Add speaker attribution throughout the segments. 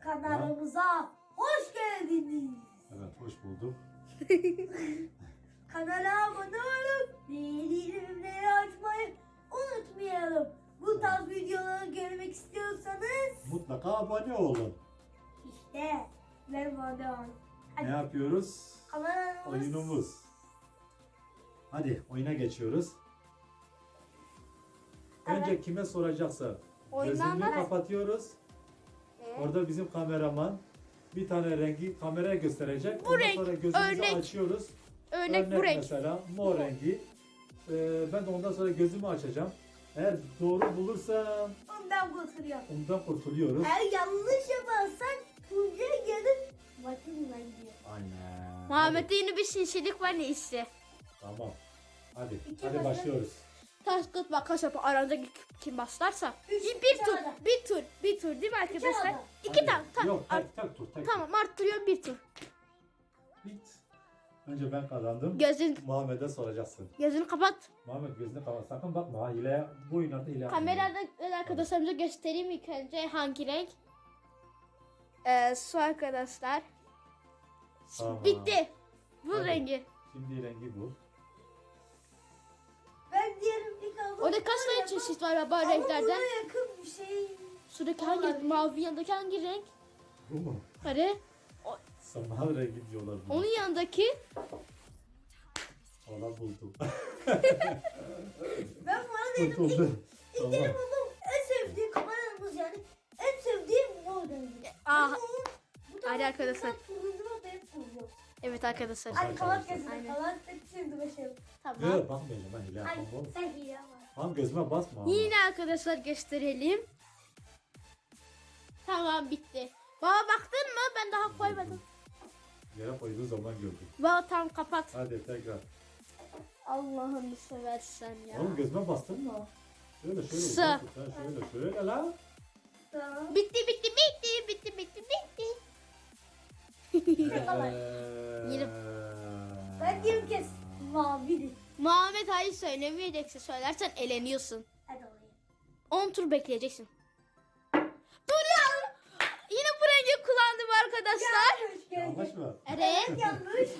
Speaker 1: Kanalımıza hoş geldiniz.
Speaker 2: Evet hoş buldum.
Speaker 1: Kanala abone olup bildirimleri açmayı unutmayalım. Bu tarz videoları görmek istiyorsanız
Speaker 2: Mutlaka abone olun.
Speaker 1: işte ben abone. Hadi
Speaker 2: Ne yapıyoruz?
Speaker 1: kanalımız
Speaker 2: Oyunumuz. Hadi oyuna geçiyoruz. Önce kime soracaksa
Speaker 3: Oyundan
Speaker 2: gözünü
Speaker 3: da-
Speaker 2: kapatıyoruz. Orada bizim kameraman bir tane rengi kameraya gösterecek.
Speaker 3: Bu
Speaker 2: Ondan
Speaker 3: renk,
Speaker 2: sonra gözümüzü
Speaker 3: örnek.
Speaker 2: açıyoruz.
Speaker 3: Örnek, bu renk.
Speaker 2: mesela mor rengi. Ee, ben de ondan sonra gözümü açacağım. Eğer doğru bulursam
Speaker 1: ondan kurtuluyor.
Speaker 2: ondan kurtuluyoruz.
Speaker 1: Eğer yanlış yaparsan Tuncay'a gelip maçınla gidiyor.
Speaker 2: Aynen.
Speaker 3: Muhammed'de yeni bir sinsilik var neyse.
Speaker 2: Tamam. Hadi. Hadi başlıyoruz.
Speaker 3: Taş kıt makas yapıp aranızda kim başlarsa.
Speaker 1: Üç,
Speaker 3: Bir, bir
Speaker 1: iki
Speaker 3: tur, bir tur, bir tur değil mi arkadaşlar? İki
Speaker 2: Hadi.
Speaker 3: tane, tamam.
Speaker 2: Yok tek tek tur tek
Speaker 3: tamam arttırıyorum bir tur.
Speaker 2: Bit. Önce ben kazandım.
Speaker 3: Gözün,
Speaker 2: Muhammed'e soracaksın.
Speaker 3: gözünü kapat.
Speaker 2: Muhammed gözünü kapat. Sakın bakma. ha, Hile, bu oyunlarda hile.
Speaker 3: Kamerada arkadaşlarımıza göstereyim ilk önce hangi renk. Ee, su arkadaşlar.
Speaker 2: Tamam.
Speaker 3: Bitti. Bu rengi.
Speaker 2: Şimdi rengi bu.
Speaker 3: Orada kaç tane çeşit var baba
Speaker 1: Ama
Speaker 3: renklerden?
Speaker 1: buna yakın bir şey.
Speaker 3: Şuradaki hangi, mavi yanındaki hangi renk?
Speaker 2: Bu mu?
Speaker 3: Hadi.
Speaker 2: Saman rengi diyorlar bunu.
Speaker 3: Onun yanındaki
Speaker 2: Valla buldum.
Speaker 1: Ben bana dedim
Speaker 2: Buldum.
Speaker 1: İlk
Speaker 2: tamam.
Speaker 1: buldum. En sevdiğim kameramız yani. En sevdiğim mor rengi. Ama bu da
Speaker 3: hadi arkadaşlar. Evet arkadaşlar.
Speaker 1: Hadi kalan kesin. Kalan şimdi başlayalım.
Speaker 3: Tamam.
Speaker 2: Yok bakmayacağım ben hile yapmam
Speaker 1: sen iyi ama.
Speaker 2: Tamam gözüme basma ama.
Speaker 3: Yine arkadaşlar gösterelim. Tamam bitti. Baba baktın mı? Ben daha koymadım.
Speaker 2: Yere koyduğu zaman gördüm.
Speaker 3: Baba tam kapat.
Speaker 2: Hadi tekrar.
Speaker 3: Allah'ını seversen ya.
Speaker 2: Oğlum gözüme bastın mı? Şöyle şöyle.
Speaker 3: Sağ.
Speaker 2: uzak tut, Şöyle şöyle la.
Speaker 1: Tamam.
Speaker 3: Bitti bitti bitti bitti bitti bitti.
Speaker 1: Kolay.
Speaker 3: Yine-
Speaker 1: Ben diyorum ki mavi.
Speaker 3: Muhammed hayır söylemeyeceksin. Söylersen eleniyorsun.
Speaker 1: Hadi alayım.
Speaker 3: 10 tur bekleyeceksin. Dur ya. Yine bu rengi kullandım arkadaşlar.
Speaker 1: Yanlış
Speaker 2: mı?
Speaker 3: Evet.
Speaker 1: Yanlış.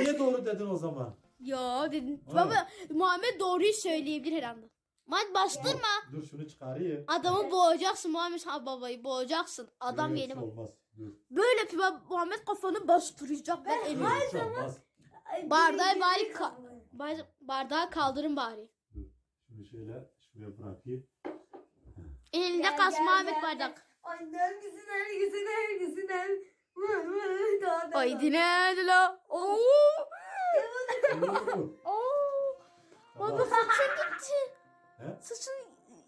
Speaker 2: E niye doğru dedin o zaman?
Speaker 3: Yo dedin.
Speaker 2: Ha.
Speaker 3: Baba Muhammed doğruyu söyleyebilir her anda. Muhammed bastırma.
Speaker 2: Dur şunu çıkarayım.
Speaker 3: Adamı boğacaksın Muhammed ha babayı boğacaksın. Adam
Speaker 2: Böyle
Speaker 3: yeni
Speaker 2: bir şey olmaz. Dur.
Speaker 3: Böyle yapıyor Muhammed kafanı bastıracak ben eminim.
Speaker 2: Böyle bir şey olmaz.
Speaker 3: Bardağı bari ka- bardağı kaldırın bari.
Speaker 2: Dur. Şunu şöyle şuraya bırakayım.
Speaker 3: Elinde
Speaker 1: Gel,
Speaker 3: kas
Speaker 1: gel,
Speaker 3: Muhammed
Speaker 1: gel,
Speaker 3: bardak.
Speaker 1: Annem güzel güzel güzel.
Speaker 3: Ay dinle la. Oo. Oo. Baba saçın gitti.
Speaker 2: He?
Speaker 3: Saçın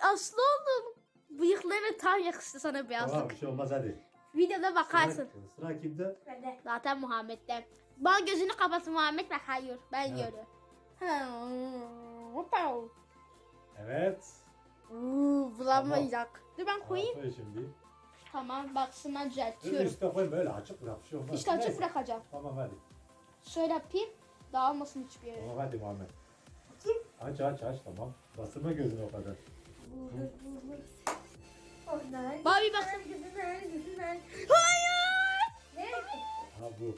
Speaker 3: aslı oldun. Bıyıkları tam yakıştı sana beyazlık.
Speaker 2: Tamam bir şey olmaz hadi.
Speaker 3: Videoda bakarsın.
Speaker 2: Sıra, sıra kimde?
Speaker 1: Hadi.
Speaker 3: Zaten Muhammed'den. Bana gözünü kapatsın Muhammed bak hayır. Ben
Speaker 2: Evet.
Speaker 3: yiyorum.
Speaker 2: Evet.
Speaker 3: Uuu bulamayacak. Dur ben koyayım.
Speaker 2: Koy şimdi.
Speaker 3: Tamam baksınlar
Speaker 2: Dur
Speaker 3: düzeltiyorum.
Speaker 2: üstte koy böyle açık bırak bir şey olmaz.
Speaker 3: İşte açık
Speaker 2: Neyse.
Speaker 3: bırakacağım.
Speaker 2: Tamam hadi.
Speaker 3: Şöyle yapayım. Dağılmasın hiçbir yere.
Speaker 2: Tamam hadi Muhammed. Aç aç aç tamam. Bastırma gözünü o kadar.
Speaker 1: Vur vur vur. Onlar.
Speaker 3: Bak.
Speaker 1: Güzel güzel.
Speaker 3: Hayır.
Speaker 1: Ne?
Speaker 2: Ha bu.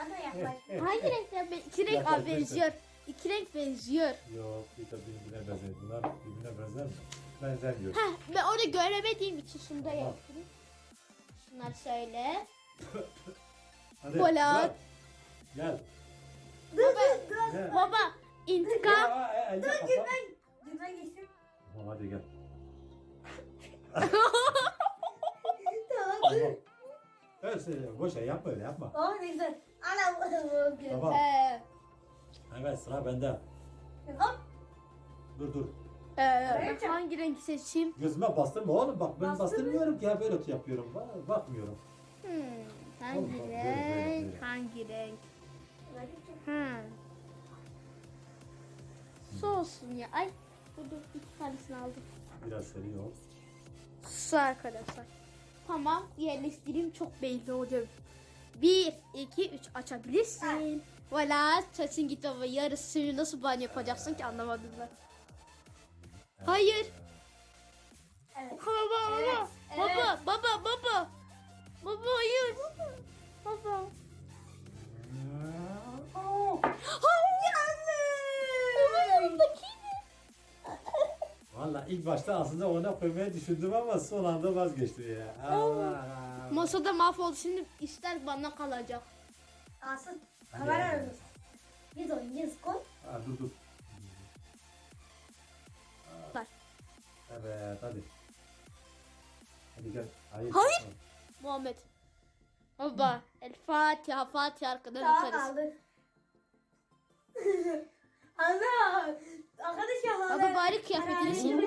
Speaker 1: Ana yaklaş.
Speaker 3: Hangi renkler? be- İki renk
Speaker 2: Yaklaş,
Speaker 3: abi benziyor. İki renk benziyor.
Speaker 2: Yok bir de birbirine benzer. Bunlar birbirine benzer mi? Benzemiyor.
Speaker 3: Heh, ben onu göremediğim için şunu da
Speaker 2: Tamam.
Speaker 3: yapayım. Şunları söyle.
Speaker 2: Hadi.
Speaker 3: Polat.
Speaker 2: bırak. Gel.
Speaker 1: Dur dur dur.
Speaker 2: Gel.
Speaker 3: Baba intikam.
Speaker 2: Aa, e, elde kapat.
Speaker 1: Gülmen. Gülmen geçsin.
Speaker 2: Tamam hadi gel.
Speaker 1: Tamam.
Speaker 2: Tamam. Evet, sen boş ver yapma öyle yapma.
Speaker 1: Oh ne güzel. Ana bu bu bu.
Speaker 2: Tamam.
Speaker 3: Ee,
Speaker 2: Evet sıra bende.
Speaker 1: Hop.
Speaker 2: Dur dur.
Speaker 3: e, hangi rengi seçeyim?
Speaker 2: Gözüme bastırma oğlum bak ben
Speaker 1: Bastırma.
Speaker 2: bastırmıyorum ki ya böyle yapıyorum. Ba- Bakmıyorum.
Speaker 3: Hmm, hangi
Speaker 2: böyle, böyle,
Speaker 3: renk?
Speaker 2: böyle.
Speaker 3: Hangi renk? Hmm. Su olsun ya. Ay. Dur dur iki tanesini aldım.
Speaker 2: Biraz seri ol.
Speaker 3: Su arkadaşlar. Tamam yerleştireyim çok belli oluyor. Bir, iki, üç açabilirsin. Valla saçın gitti baba yarısını nasıl banyo yapacaksın ki anlamadım ben. Hayır.
Speaker 1: Evet.
Speaker 3: Baba baba
Speaker 1: Evet,
Speaker 3: baba baba baba. Baba hayır baba. Baba.
Speaker 2: Aa,
Speaker 3: Baba yanımdaki
Speaker 2: Valla ilk başta aslında ona koymayı düşündüm ama son anda vazgeçtim ya. Allah.
Speaker 3: Masada mahvoldu şimdi ister bana kalacak.
Speaker 1: Asıl kamera önümüz. Biz oynayacağız koy.
Speaker 2: Ha, dur dur.
Speaker 3: Ver.
Speaker 2: Evet hadi. Hadi gel. Hayır.
Speaker 3: Hayır. Muhammed. Baba El Fatiha Fatiha arkadan
Speaker 1: Daha
Speaker 3: atarız.
Speaker 1: kaldı. Allah. Arkadaşlar hala.
Speaker 3: Baba bari kıyafetini sil.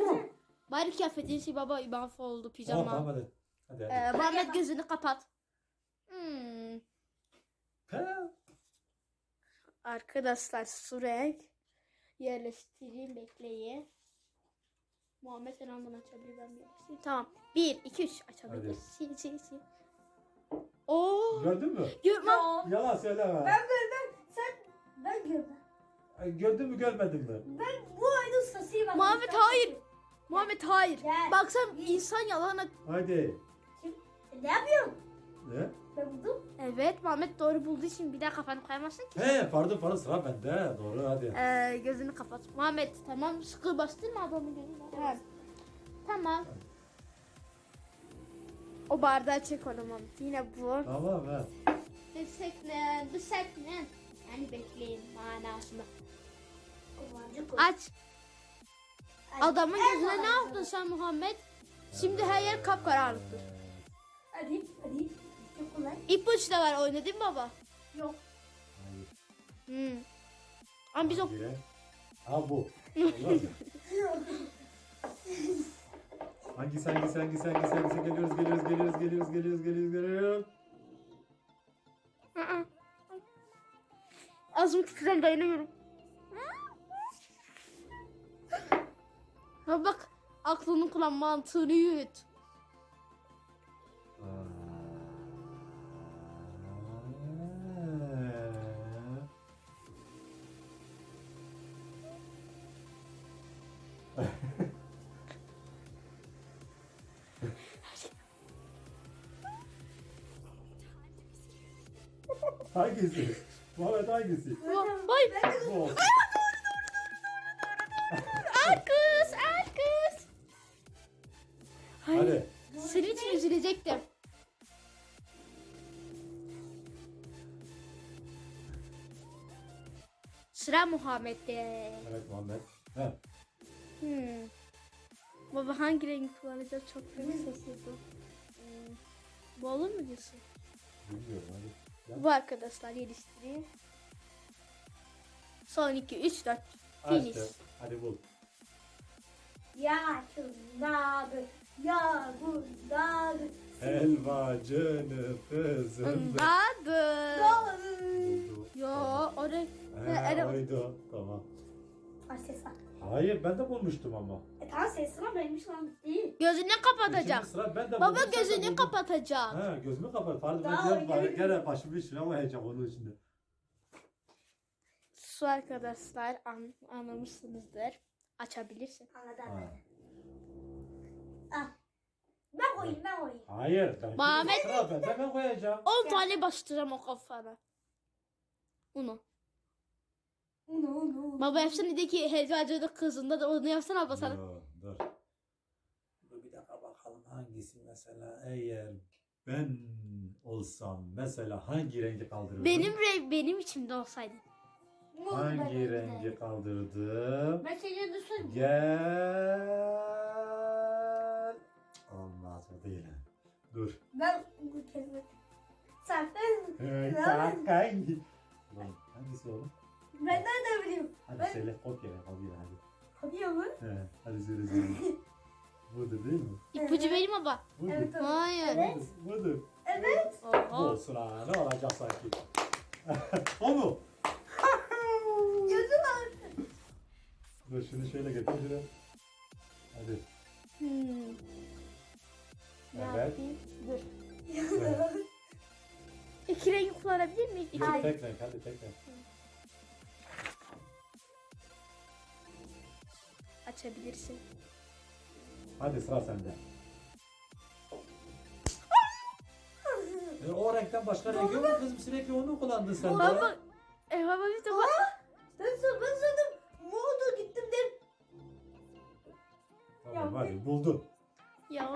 Speaker 3: Bari kıyafetini sil baba mahvoldu
Speaker 2: Tamam tamam
Speaker 3: pijama.
Speaker 2: hadi. Hadi hadi.
Speaker 3: Ee, Muhammed gözünü kapat. Hmm.
Speaker 2: Ha.
Speaker 3: Arkadaşlar su renk yerleştireyim bekleyin. Muhammed bunu açabilir ben bir yerleştireyim. Tamam. 1 2 3 açabilir. Sil sil sil. Oo.
Speaker 2: Gördün mü?
Speaker 3: Görmem.
Speaker 2: Yalan söyleme.
Speaker 1: Ben gördüm. Sen ben gördüm.
Speaker 2: Ay, Gördün mü görmedin mi?
Speaker 1: Ben bu oyunun ustasıyım. bak.
Speaker 3: Muhammed hayır. Muhammed hayır.
Speaker 1: Gel.
Speaker 3: Bak sen insan yalana.
Speaker 2: Hadi.
Speaker 1: Kim? Ne yapıyorum?
Speaker 2: Ne?
Speaker 1: Ben buldum.
Speaker 3: Evet Muhammed doğru bulduğu için bir daha kafanı koyamazsın ki.
Speaker 2: He pardon pardon sıra bende. Doğru hadi.
Speaker 3: Ee, gözünü kapat. Muhammed tamam sıkı bastırma adamın gözünü. Evet. Tamam. O bardağı çek onu Muhammed. Yine bu.
Speaker 2: Tamam he.
Speaker 3: Bekleyin, bekleyin. Yani bekleyin
Speaker 1: koy.
Speaker 3: Aç. Adamın gözüne ne yaptın sen Muhammed? Şimdi her yer kapkaranlıktır.
Speaker 1: Hadi hadi.
Speaker 3: İpucu da var oynadın mı baba?
Speaker 1: Yok.
Speaker 2: Hayır.
Speaker 3: Hmm. Ama biz o...
Speaker 2: Renk? Ha bu. Olmaz mı? Hangisi hangisi hangisi hangisi hangisi geliyoruz geliyoruz geliyoruz geliyoruz geliyoruz geliyoruz geliyoruz.
Speaker 3: Aa. Ağzım titrem dayanamıyorum. Ha bak aklını kullan mantığını yürüt.
Speaker 2: Hangisi? Muhammed hangisi?
Speaker 3: Bu- Ay
Speaker 2: Bu olsun.
Speaker 3: alkış alkış.
Speaker 2: Hadi.
Speaker 3: Senin için üzülecektim. Sıra Muhammed'de.
Speaker 2: Evet Muhammed. He.
Speaker 3: Hmm. Baba hangi rengi kullanacağız çok büyük bu. Hmm. Bu olur mu diyorsun?
Speaker 2: Bilmiyorum hadi.
Speaker 3: Bu arkadaşlar geliştireyim. Son 2, 3, 4. Finish.
Speaker 2: Açtım. Hadi bul.
Speaker 1: Ya şundadır. Ya bundadır.
Speaker 2: Helvacını kızım.
Speaker 3: Anladım.
Speaker 1: Doğru.
Speaker 2: Buldu.
Speaker 3: Yo oraya.
Speaker 2: He,
Speaker 3: He,
Speaker 2: oydu. Tamam.
Speaker 1: Var.
Speaker 2: Hayır ben de bulmuştum ama.
Speaker 1: E tamam ses var benim şu an değil.
Speaker 3: Gözünü kapatacak.
Speaker 2: Üçüncü sıra ben de
Speaker 3: Baba
Speaker 2: buldum, sen de
Speaker 3: gözünü
Speaker 2: buldun.
Speaker 3: kapatacak.
Speaker 2: Ha gözümü kapat. Pardon
Speaker 1: Daha
Speaker 2: ben
Speaker 1: öyle-
Speaker 2: gene başımı işine koyacağım onun içinde.
Speaker 3: Su arkadaşlar an, anlamışsınızdır. Açabilirsin.
Speaker 1: Anladım.
Speaker 2: Ha.
Speaker 1: Ah. Ben koyayım ben koyayım.
Speaker 2: Hayır. Ben
Speaker 3: Muhammed-
Speaker 2: Sıra bende ben koyacağım.
Speaker 3: 10 tane bastıracağım o kafana. Uno.
Speaker 1: No no.
Speaker 3: Baba yapsana de ki helvacılık kızında da onu yapsana abla sana.
Speaker 2: Dur, dur. Dur bir dakika bakalım hangisi mesela eğer ben olsam mesela hangi rengi kaldırırdım?
Speaker 3: Benim re- benim içimde olsaydı.
Speaker 2: Hangi rengi kaldırdım?
Speaker 1: Seni düşün.
Speaker 2: Gel. Olmaz o değil. Dur.
Speaker 1: Ben bu kelime. Sakın.
Speaker 2: Hangi? Lan, hangisi oğlum?
Speaker 1: Ben Ben-
Speaker 2: söyle kopya ver kopya ver hadi.
Speaker 1: Kapıyor mu?
Speaker 2: He, hadi söyle söyle. Budur değil mi?
Speaker 3: İpucu vereyim baba.
Speaker 2: Budur.
Speaker 1: Evet. evet.
Speaker 3: Hayır.
Speaker 1: Evet.
Speaker 2: Budur.
Speaker 1: Evet.
Speaker 2: Bu olsun ha ne olacak sanki? o mu?
Speaker 1: Gözüm var.
Speaker 2: Dur şunu şöyle getir şunu. Hadi.
Speaker 3: Hmm.
Speaker 2: Evet.
Speaker 3: Dur. İki rengi kullanabilir miyiz? İki
Speaker 2: Dur
Speaker 1: Hayır.
Speaker 2: tek renk hadi tek renk.
Speaker 3: Açabilirsin.
Speaker 2: Hadi sıra sende. gerçekten başka renk yok mu kızım? Sürekli onu kullandın sen de.
Speaker 3: Baba. E baba bir de bak.
Speaker 1: Ben sana ben sandım. Modu gittim de.
Speaker 2: Tamam hadi buldun.
Speaker 3: Ya.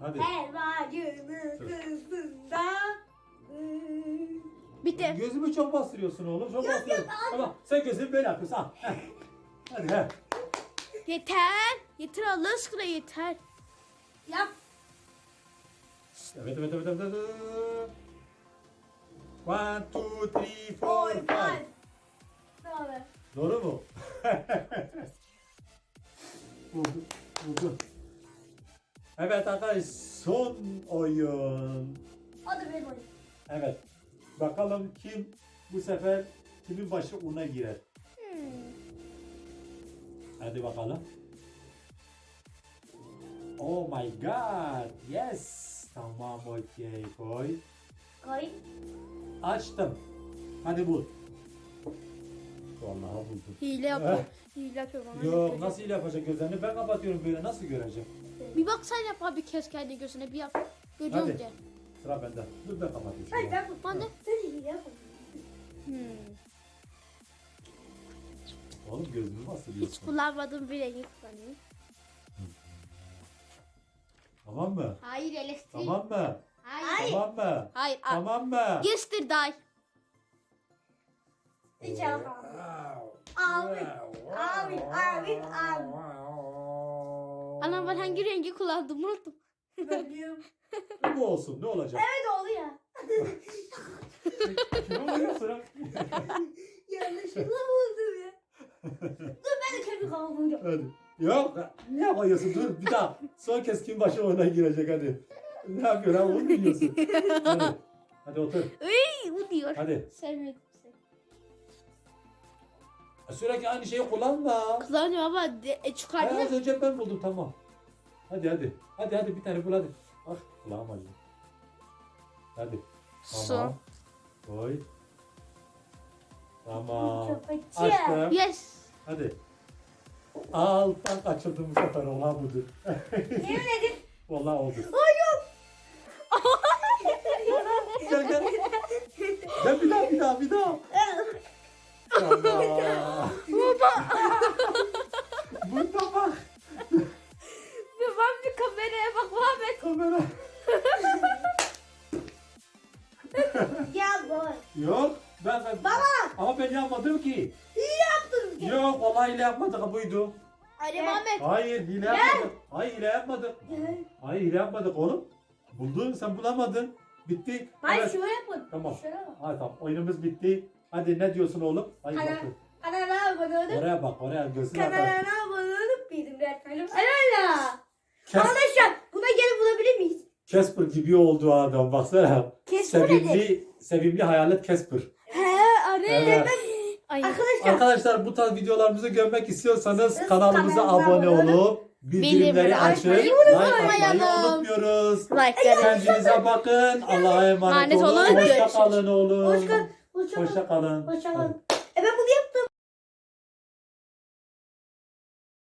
Speaker 2: Hadi.
Speaker 1: Kızında.
Speaker 3: Bitti.
Speaker 2: Gözümü çok bastırıyorsun oğlum. Çok bastırıyorsun. Tamam sen gözünü böyle yapıyorsun. Ha. heh. Hadi he.
Speaker 3: Yeter. Yeter Allah aşkına yeter.
Speaker 1: Yap.
Speaker 2: Evet evet evet evet. evet. One, two, three, four, five.
Speaker 1: haber?
Speaker 2: Doğru mu? buldum. Buldum. Evet arkadaşlar son oyun.
Speaker 1: Hadi benim oyun.
Speaker 2: Evet. Bakalım kim bu sefer kimin başı una girer. Hadi bakalım. Oh my god. Yes. Tamam okey koy.
Speaker 1: Koy.
Speaker 2: Açtım. Hadi bul. Vallahi buldum.
Speaker 3: Hile yapıyor. Hile yapıyor bana.
Speaker 2: Yok nasıl ile yapacak gözlerini ben kapatıyorum böyle nasıl göreceğim?
Speaker 3: Bir bak sen yap abi kes kendi gözüne bir yap. Görüyorum
Speaker 2: Hadi.
Speaker 3: de.
Speaker 2: Sıra bende. Dur ben kapatayım.
Speaker 1: Hayır ben.
Speaker 3: Ben de.
Speaker 1: Sen iyi yap.
Speaker 3: Hmm.
Speaker 2: Oğlum gözünü nasıl
Speaker 3: Hiç
Speaker 2: biliyorsun?
Speaker 3: kullanmadığım bir rengi kullanayım.
Speaker 2: Tamam mı?
Speaker 3: Hayır elektrik.
Speaker 2: Tamam mı?
Speaker 3: Hayır.
Speaker 2: Tamam mı?
Speaker 3: Hayır. a-
Speaker 2: Tamam mı?
Speaker 3: Yesterday.
Speaker 1: Hiç yapamam. Abi, abi, abi, abi.
Speaker 3: Ana ben hangi rengi kullandım unuttum.
Speaker 2: Bu olsun ne olacak?
Speaker 1: Evet oldu ya.
Speaker 2: Kime vuruyorsun ha?
Speaker 1: Yanlışlıkla buldum ya. Dur ben de kendi kafamı.
Speaker 2: Hadi. Yok. Niye koyuyorsun? Dur bir daha. Son kez kim başı oyuna girecek hadi. Ne yapıyorsun ha? Onu biliyorsun? Hadi. Hadi otur.
Speaker 3: Iy, bu diyor.
Speaker 2: Hadi.
Speaker 3: Sevmedim seni.
Speaker 2: Sürekli aynı şeyi kullanma.
Speaker 3: Kullanıyorum ama de, e,
Speaker 2: Ha,
Speaker 3: çıkardım.
Speaker 2: az önce ben buldum tamam. Hadi hadi. Hadi hadi bir tane bul hadi. Ah kulağım acıyor. Hadi.
Speaker 3: Su.
Speaker 2: Tamam. Koy. Tamam. Açtım.
Speaker 3: Yes.
Speaker 2: Hadi. Alttan kaçırdım bu sefer olan budur.
Speaker 1: Yemin edin.
Speaker 2: Vallahi oldu. Gel gel. Gel bir daha bir daha bir daha. Allah.
Speaker 3: Baba.
Speaker 2: Burada bak.
Speaker 3: Ben bir kameraya bak Muhammed.
Speaker 2: Kamera.
Speaker 1: Gel boy.
Speaker 2: Yok. Ben, ben, Baba. Ama ben yapmadım ki.
Speaker 1: İyi yaptın.
Speaker 2: Yok vallahi hile yapmadık buydu.
Speaker 1: Gel.
Speaker 3: Muhammed.
Speaker 2: Hayır hile yapmadık. Hayır hile yapmadık.
Speaker 1: Gel.
Speaker 2: Hayır hile yapmadık oğlum. Buldun sen bulamadın. Bitti.
Speaker 1: Hayır
Speaker 2: Evet.
Speaker 1: şöyle yapın.
Speaker 2: Tamam.
Speaker 1: Şöyle bak.
Speaker 2: Hadi tamam oyunumuz bitti. Hadi ne diyorsun oğlum? Hayır
Speaker 1: Ana-
Speaker 2: bakın.
Speaker 1: Kanala abone olup.
Speaker 2: Oraya bak oraya gözüne bak.
Speaker 1: Kanala abone olup bildirimleri açmayı Helal.
Speaker 2: Kes,
Speaker 1: Arkadaşlar buna gelip bulabilir miyiz?
Speaker 2: Casper gibi oldu adam baksana.
Speaker 1: Casper nedir?
Speaker 2: sevimli, sevimli hayalet Casper. Evet.
Speaker 3: Ay.
Speaker 1: Arkadaşlar.
Speaker 2: Arkadaşlar bu tarz videolarımızı görmek istiyorsanız kanalımıza abone olup bildirimleri açın.
Speaker 3: açmayı
Speaker 2: Like atmayı unutmuyoruz.
Speaker 3: Like.
Speaker 2: Kendinize bakın. Allah'a emanet olun. Hoşça kalın oğlum.
Speaker 1: Hoşça kal. Hoşça kal.
Speaker 2: Hoşça kalın.
Speaker 1: Hoşça kalın. E ben bunu